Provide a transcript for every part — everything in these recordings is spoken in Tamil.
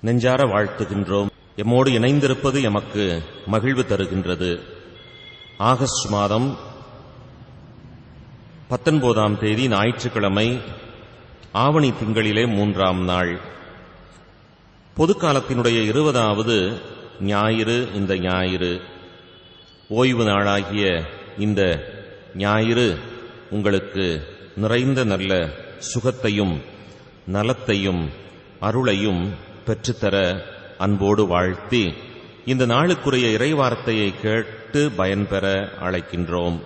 நெஞ்சார வாழ்த்துகின்றோம். எம்மோடு இணைந்திருப்பது எமக்கு மகிழ்வு தருகின்றது. ஆகஸ்ட் மாதம் பத்தொன்பதாம் தேதி ஞாயிற்றுக்கிழமை ஆவணி திங்களிலே மூன்றாம் நாள். பொதுக்காலத்தினுடைய இருபதாவது ஞாயிறு இந்த ஞாயிறு. ஓய்வு நாளாகிய இந்த ஞாயிறு உங்களுக்கு நிறைந்த நல்ல சுகத்தையும் நலத்தையும் அருளையும் பெற்றுத்தர அன்போடு வாழ்த்தி இந்த நாளுக்குரிய இறைவார்த்தையை கேட்டு பயன்பெற அழைக்கின்றோம்.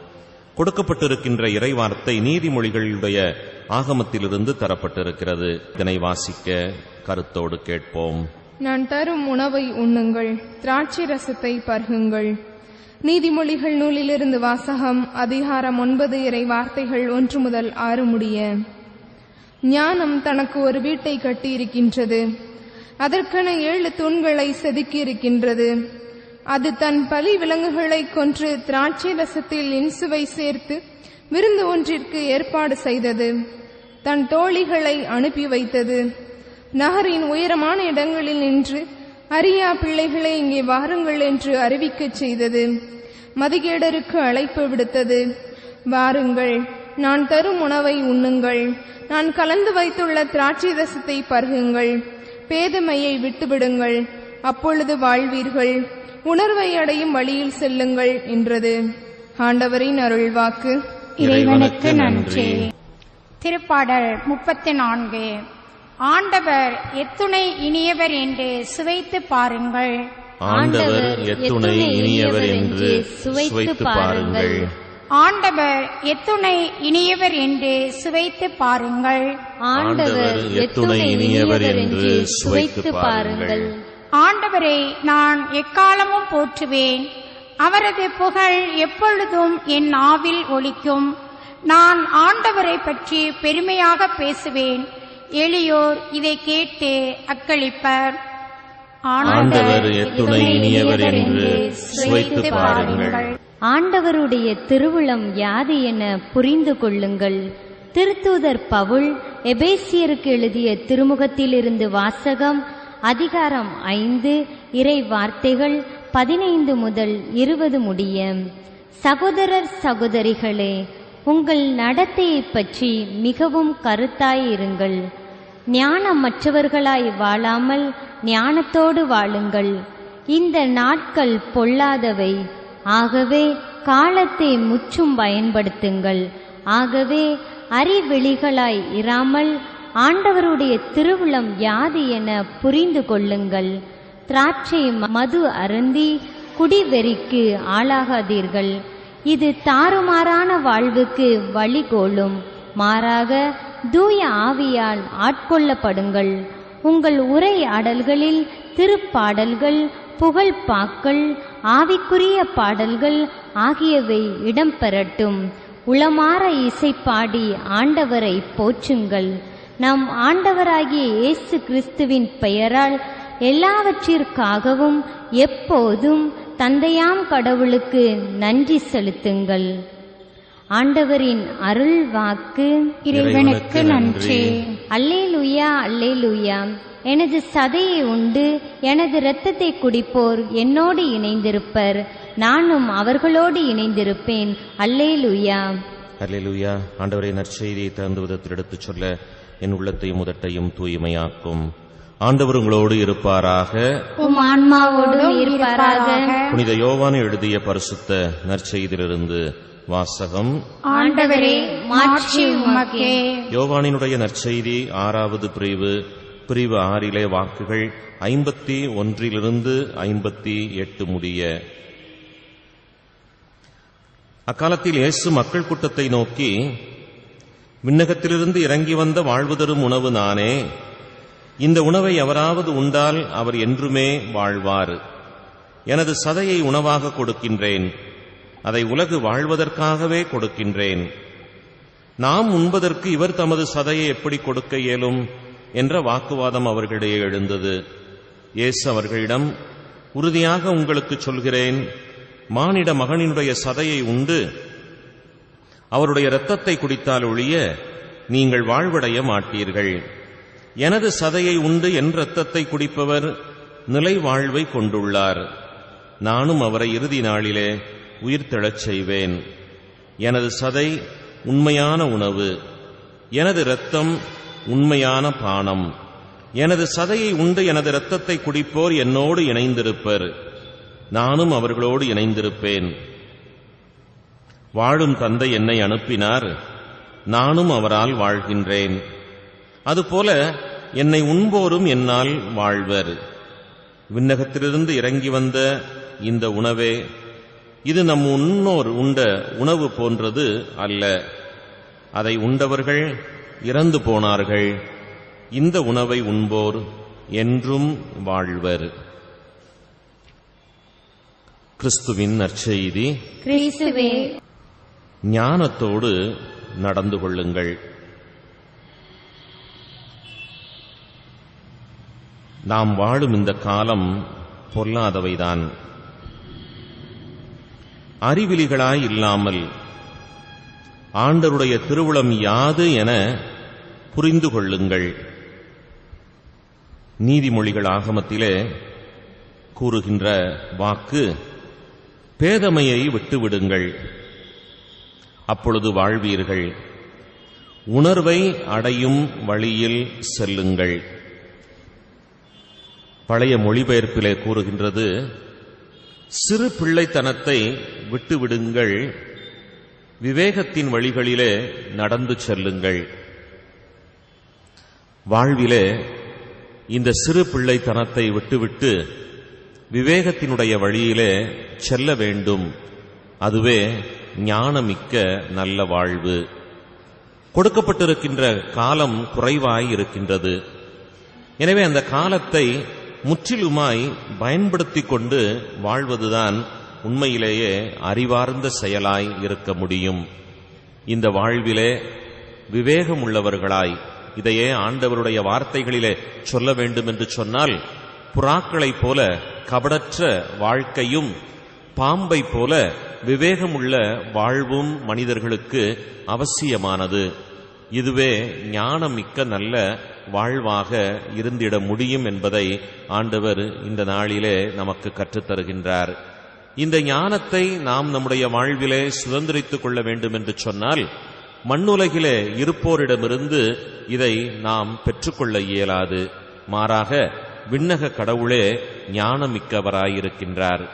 கொடுக்கப்பட்டிருக்கின்ற இறைவார்த்தை நீதிமொழிகளுடைய ஆகமத்திலிருந்து தரப்பட்டிருக்கிறது. இதனை வாசிக்க கருத்தோடு கேட்போம். நான் தரும் உணவை உண்ணுங்கள் திராட்சை ரசத்தை பருகுங்கள். நீதிமொழிகள் நூலிலிருந்து வாசகம் அதிகாரம் ஒன்பது இறை வார்த்தைகள் ஒன்று முதல் ஆறு முடிய. ஞானம் தனக்கு ஒரு வீட்டை கட்டியிருக்கின்றது. அதற்கென ஏழு தூண்களை செதுக்கியிருக்கின்றது. அது தன் பலி விலங்குகளை கொன்று திராட்சை ரசத்தில் இன்சுவை சேர்த்து விருந்து ஒன்றிற்கு ஏற்பாடு செய்தது. தன் தோழிகளை அனுப்பி வைத்தது. நகரின் உயரமான இடங்களில் நின்று அரியா பிள்ளைகளை இங்கே வாருங்கள் என்று அறிவிக்கச் செய்தது. மதிகேடருக்கு அழைப்பு விடுத்தது. வாருங்கள் நான் தரும் உணவை உண்ணுங்கள். நான் கலந்து வைத்துள்ள திராட்சை ரசத்தை பருகுங்கள். பேதமையை விட்டுவிடுங்கள். அப்பொழுது வாழ்வீர்கள். உணர்வை அடையும் வழியில் செல்லுங்கள் என்றது. ஆண்டவரின் அருள்வாக்கு. இறைவனுக்கு நன்றி. திருப்பாடல் முப்பத்தி நான்கு ஆண்டவர் எத்துணை இனியவர் என்று சுவைத்து பாருங்கள். ஆண்டவர் எத்துணை இனியவர் என்று சுவைத்து பாருங்கள். ஆண்டவர் எத்துணை இனியவர் என்று சுவைத்து பாருங்கள். ஆண்டவர் எத்துணை இனியவர் என்று சுவைத்து பாருங்கள். ஆண்டவரை நான் எக்காலமும் போற்றுவேன். அவரது புகழ் எப்பொழுதும் என் நாவில் ஒலிக்கும். நான் ஆண்டவரை பற்றி பெருமையாக பேசுவேன். எளியோர் இதை கேட்டு அக்களிப்பர். ஆண்டவர் எத்துணை இனியவர் என்று சுவைத்து பாருங்கள். ஆண்டவருடைய திருவுளம் யாது என புரிந்து கொள்ளுங்கள். திருத்தூதர் பவுல் எபேசியருக்கு எழுதிய திருமுகத்திலிருந்து வாசகம் அதிகாரம் ஐந்து இறை வார்த்தைகள் பதினைந்து முதல் இருபது முடிய. சகோதரர் சகோதரிகளே உங்கள் நடத்தையைப் பற்றி மிகவும் கருத்தாயிருங்கள் ஞானமற்றவர்களாய் வாழாமல் ஞானத்தோடு வாழுங்கள். இந்த நாட்கள் பொல்லாதவை. ஆகவே காலத்தை முற்றும் பயன்படுத்துங்கள். ஆகவே அறிவெளிகளாய் இராமல் ஆண்டவருடைய திருவுளம் யாது என புரிந்து கொள்ளுங்கள். திராட்சை மது அருந்தி குடிவெறிக்கு ஆளாகாதீர்கள். இது தாறுமாறான வாழ்வுக்கு வழிகோலும். மாறாக தூய ஆவியால் ஆட்கொள்ளப்படுங்கள். உங்கள் உரையாடல்களில் திருப்பாடல்கள் புகழ்பாக்கள் ஆவிக்குரிய பாடல்கள் ஆகியவை இடம்பெறட்டும். உளமாற இசைப்பாடி ஆண்டவரை போற்றுங்கள். நம் ஆண்டவராகிய இயேசு கிறிஸ்துவின் பெயரால் எல்லாவற்றிற்காகவும் எப்போதும் தந்தையாம் கடவுளுக்கு நன்றி செலுத்துங்கள். ஆண்டவரின் அருள் வாக்கு இறைவனுக்கு நன்றி. அல்லேலூயா அல்லேலூயா. எனது சதையை உண்டு எனது இரத்தத்தை குடிப்போர் என்னோடு இணைந்திருப்பர். நானும் அவர்களோடு இணைந்திருப்பேன். அல்லேலூயா. அல்லேலூயா. ஆண்டவரை நற்செய்தியை தகுந்த விதத்தில் எடுத்துச் சொல்ல என் உள்ளத்தையும் முதட்டையும் தூய்மையாக்கும். ஆண்டவர் உங்களோடு இருப்பாராக. புனித யோவான் எழுதிய பரிசுத்த நற்செய்தியிலிருந்து வாசகம். யோவானினுடைய நற்செய்தி ஆறாவது பிரிவு பிரிவு ஆறிலே வாக்குகள் ஐம்பத்தி ஒன்றிலிருந்து ஐம்பத்தி எட்டு முடிய. அக்காலத்தில் இயேசு மக்கள் கூட்டத்தை நோக்கி விண்ணகத்திலிருந்து இறங்கி வந்த வாழ்வு தரும் உணவு நானே இந்த உணவை எவராவது உண்டால் அவர் என்றுமே வாழ்வார். எனது சதையை உணவாக கொடுக்கின்றேன் அதை உலகு வாழ்வதற்காகவே கொடுக்கின்றேன். நாம் உண்பதற்கு இவர் தமது சதையை எப்படி கொடுக்க இயலும்? என்ற வாக்குவாதம் அவர்களிடையே எழுந்தது. இயேசு அவர்களிடம் உறுதியாக உங்களுக்கு சொல்கிறேன் மானிட மகனினுடைய சதையை உண்டு. அவருடைய இரத்தத்தை குடித்தால் ஒழிய நீங்கள் வாழ்வடைய மாட்டீர்கள். எனது சதையை உண்டு என் இரத்தத்தை குடிப்பவர் நிலை வாழ்வை கொண்டுள்ளார். நானும் அவரை இறுதி நாளிலே உயிர்த்தெழச் செய்வேன். எனது சதை உண்மையான உணவு. எனது இரத்தம் உண்மையான பானம். எனது சதையை உண்டு எனது இரத்தத்தை குடிப்போர் என்னோடு இணைந்திருப்பர். நானும் அவர்களோடு இணைந்திருப்பேன். வாழும் தந்தை என்னை அனுப்பினார். நானும் அவரால் வாழ்கின்றேன். அதுபோல என்னை உண்போரும் என்னால் வாழ்வர். விண்ணகத்திலிருந்து இறங்கி வந்த இந்த உணவே இது நம் முன்னோர் உண்ட உணவு போன்றது அல்ல. அதை உண்டவர்கள் இறந்து போனார்கள். இந்த உணவை உண்போர் என்றும் வாழ்வர். கிறிஸ்துவின் நற்செய்தி. கிறிஸ்துவே. ஞானத்தோடு நடந்து கொள்ளுங்கள். நாம் வாழும் இந்த காலம் பொல்லாதவைதான். அறிவிலிகளாய் இல்லாமல் ஆண்டருடைய திருவுளம் யாது என புரிந்து கொள்ளுங்கள் நீதிமொழிகள் ஆகமத்திலே கூறுகின்ற வாக்கு பேதமையை விட்டுவிடுங்கள். அப்பொழுது வாழ்வீர்கள். உணர்வை அடையும் வழியில் செல்லுங்கள். பழைய மொழிபெயர்ப்பிலே கூறுகின்றது சிறு பிள்ளைத்தனத்தை விட்டுவிடுங்கள். விவேகத்தின் வழிகளிலே நடந்து செல்லுங்கள். வாழ்விலே இந்த சிறு பிள்ளைத்தனத்தை விட்டுவிட்டு விவேகத்தினுடைய வழியிலே செல்ல வேண்டும். அதுவே ஞானமிக்க நல்ல வாழ்வு. கொடுக்கப்பட்டிருக்கின்ற காலம் குறைவாய் இருக்கின்றது எனவே அந்த காலத்தை முற்றிலுமாய் பயன்படுத்திக் கொண்டு வாழ்வதுதான் உண்மையிலேயே அறிவார்ந்த செயலாய் இருக்க முடியும். இந்த வாழ்விலே விவேகம் உள்ளவர்களாய் இதையே ஆண்டவருடைய வார்த்தைகளிலே சொல்ல வேண்டும் என்று சொன்னால் புறாக்களைப் போல கபடற்ற வாழ்க்கையும் பாம்பைப் போல விவேகமுள்ள வாழ்வும் மனிதர்களுக்கு அவசியமானது. இதுவே ஞானமிக்க நல்ல வாழ்வாக இருந்திட முடியும் என்பதை ஆண்டவர் இந்த நாளிலே நமக்கு கற்றுத்தருகின்றார். இந்த ஞானத்தை நாம் நம்முடைய வாழ்விலே சுதந்திரித்துக் கொள்ள வேண்டும் என்று சொன்னால் மண்ணுலகிலே இருப்போரிடமிருந்து இதை நாம் பெற்றுக்கொள்ள இயலாது. மாறாக விண்ணக கடவுளே ஞானமிக்கவராயிருக்கின்றார்.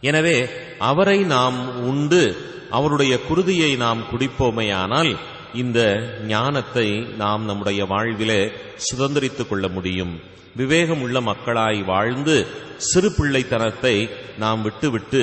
எனவே அவரை நாம் உண்டு அவருடைய குருதியை நாம் குடிப்போமேயானால் இந்த ஞானத்தை நாம் நம்முடைய வாழ்விலே சுதந்திரித்துக் கொள்ள முடியும். விவேகம் உள்ள மக்களாய் வாழ்ந்து சிறு பிள்ளைத்தனத்தை நாம் விட்டுவிட்டு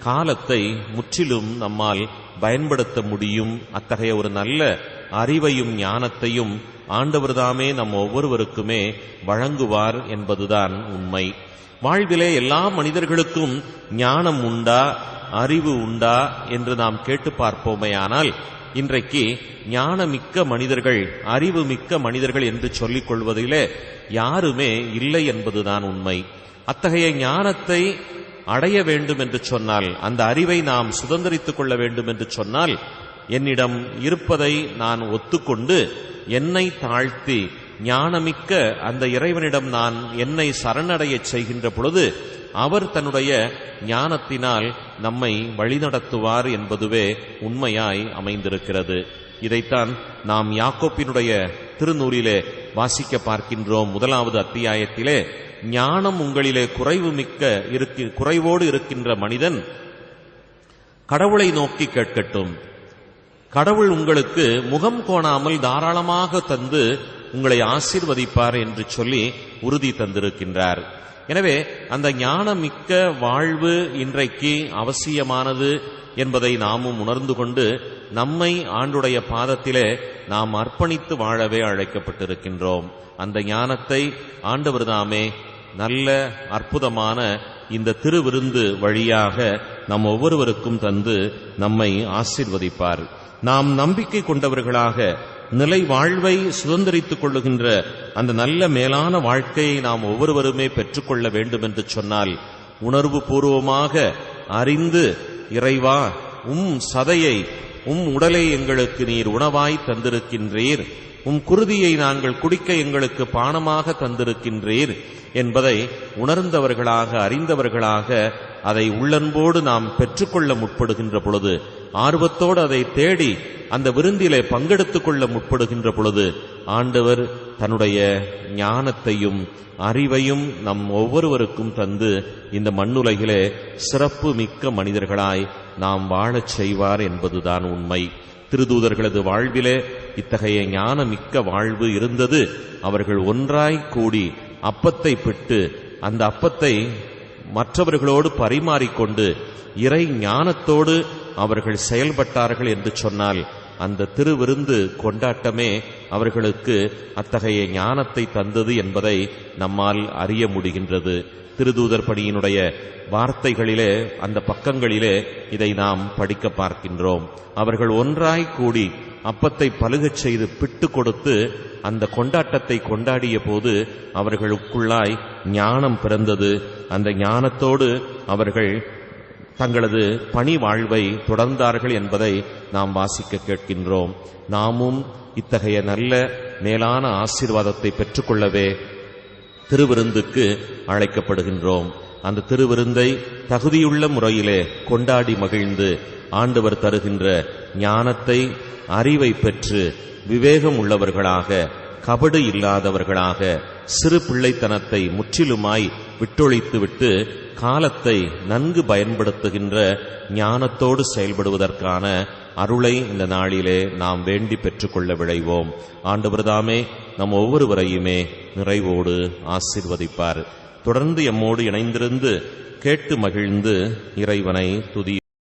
காலத்தை முற்றிலும் நம்மால் பயன்படுத்த முடியும். அத்தகைய ஒரு நல்ல அறிவையும் ஞானத்தையும் ஆண்டவர்தாமே நம் ஒவ்வொருவருக்குமே வழங்குவார் என்பதுதான் உண்மை. வாழ்விலே எல்லா மனிதர்களுக்கும் ஞானம் உண்டா அறிவு உண்டா என்று நாம் கேட்டு பார்ப்போமேயானால் இன்றைக்கு ஞானமிக்க மனிதர்கள் அறிவு மிக்க மனிதர்கள் என்று சொல்லிக் கொள்வதிலே யாருமே இல்லை என்பதுதான் உண்மை. அத்தகைய ஞானத்தை அடைய வேண்டும் என்று சொன்னால் அந்த அறிவை நாம் சுதந்திரித்துக் கொள்ள வேண்டும் என்று சொன்னால் என்னிடம் இருப்பதை நான் ஒத்துக்கொண்டு என்னை தாழ்த்தி ஞானமிக்க அந்த இறைவனிடம் நான் என்னை சரணடையச் செய்கின்ற பொழுது அவர் தன்னுடைய ஞானத்தினால் நம்மை வழிநடத்துவார் என்பதுவே உண்மையாய் அமைந்திருக்கிறது. இதைத்தான் நாம் யாக்கோப்பினுடைய திருநூறிலே வாசிக்க பார்க்கின்றோம் முதலாவது அத்தியாயத்திலே. ஞானம் உங்களிலே குறைவு மிக்க இருக்கு குறைவோடு இருக்கின்ற மனிதன் கடவுளை நோக்கி கேட்கட்டும். கடவுள் உங்களுக்கு முகம் கோணாமல் தாராளமாக தந்து உங்களை ஆசிர்வதிப்பார் என்று சொல்லி உறுதி தந்திருக்கின்றார். எனவே அந்த ஞானமிக்க வாழ்வு இன்றைக்கு அவசியமானது என்பதை நாமும் உணர்ந்து கொண்டு நம்மை ஆண்டுடைய பாதத்திலே நாம் அர்ப்பணித்து வாழவே அழைக்கப்பட்டிருக்கின்றோம். அந்த ஞானத்தை ஆண்டவர்தாமே நல்ல அற்புதமான இந்த திருவிருந்து வழியாக நம் ஒவ்வொருவருக்கும் தந்து நம்மை ஆசிர்வதிப்பார். நாம் நம்பிக்கை கொண்டவர்களாக நிலை வாழ்வை சுதந்திரித்துக் கொள்ளுகின்ற அந்த நல்ல மேலான வாழ்க்கையை நாம் ஒவ்வொருவருமே பெற்றுக்கொள்ள வேண்டும் என்று சொன்னால் உணர்வு பூர்வமாக அறிந்து இறைவா உம் சதையை உம் உடலை எங்களுக்கு நீர் உணவாய் தந்திருக்கின்றீர். உம் குருதியை நாங்கள் குடிக்க எங்களுக்கு பானமாக தந்திருக்கின்றீர் என்பதை உணர்ந்தவர்களாக அறிந்தவர்களாக அதை உள்ளன்போடு நாம் பெற்றுக்கொள்ள முற்படுகின்ற பொழுது ஆர்வத்தோடு அதை தேடி அந்த விருந்திலே பங்கெடுத்துக் கொள்ள முற்படுகின்ற பொழுது ஆண்டவர் தன்னுடைய ஞானத்தையும் அறிவையும் நம் ஒவ்வொருவருக்கும் தந்து இந்த மண்ணுலகிலே சிறப்பு மிக்க மனிதர்களாய் நாம் வாழச் செய்வார் என்பதுதான் உண்மை. திருதூதர்களது வாழ்விலே இத்தகைய ஞானமிக்க வாழ்வு இருந்தது. அவர்கள் ஒன்றாய் கூடி அப்பத்தை பெற்று அந்த அப்பத்தை மற்றவர்களோடு பரிமாறிக்கொண்டு இறை ஞானத்தோடு அவர்கள் செயல்பட்டார்கள் என்று சொன்னால் அந்த திருவிருந்து கொண்டாட்டமே அவர்களுக்கு அத்தகைய ஞானத்தை தந்தது என்பதை நம்மால் அறிய முடிகின்றது. திருதூதர் பணியினுடைய வார்த்தைகளிலே அந்த பக்கங்களிலே இதை நாம் படிக்க பார்க்கின்றோம். அவர்கள் ஒன்றாய் கூடி அப்பத்தை பழுகச் செய்து பிட்டு கொடுத்து அந்த கொண்டாட்டத்தை கொண்டாடிய போது அவர்களுக்குள்ளாய் ஞானம் பிறந்தது. அந்த ஞானத்தோடு அவர்கள் தங்களது பணி வாழ்வை தொடர்ந்தார்கள் என்பதை நாம் வாசிக்க கேட்கின்றோம். நாமும் இத்தகைய நல்ல மேலான ஆசீர்வாதத்தை பெற்றுக்கொள்ளவே திருவிருந்துக்கு அழைக்கப்படுகின்றோம். அந்த திருவிருந்தை தகுதியுள்ள முறையிலே கொண்டாடி மகிழ்ந்து ஆண்டவர் தருகின்ற ஞானத்தை அறிவை பெற்று விவேகம் உள்ளவர்களாக கபடு இல்லாதவர்களாக சிறு பிள்ளைத்தனத்தை முற்றிலுமாய் விட்டொழித்துவிட்டு காலத்தை நன்கு பயன்படுத்துகின்ற ஞானத்தோடு செயல்படுவதற்கான அருளை இந்த நாளிலே நாம் வேண்டி பெற்றுக்கொள்ள விழைவோம். ஆண்டவர்தாமே நம் ஒவ்வொருவரையுமே நிறைவோடு ஆசிர்வதிப்பார். தொடர்ந்து எம்மோடு இணைந்திருந்து கேட்டு மகிழ்ந்து இறைவனை துதி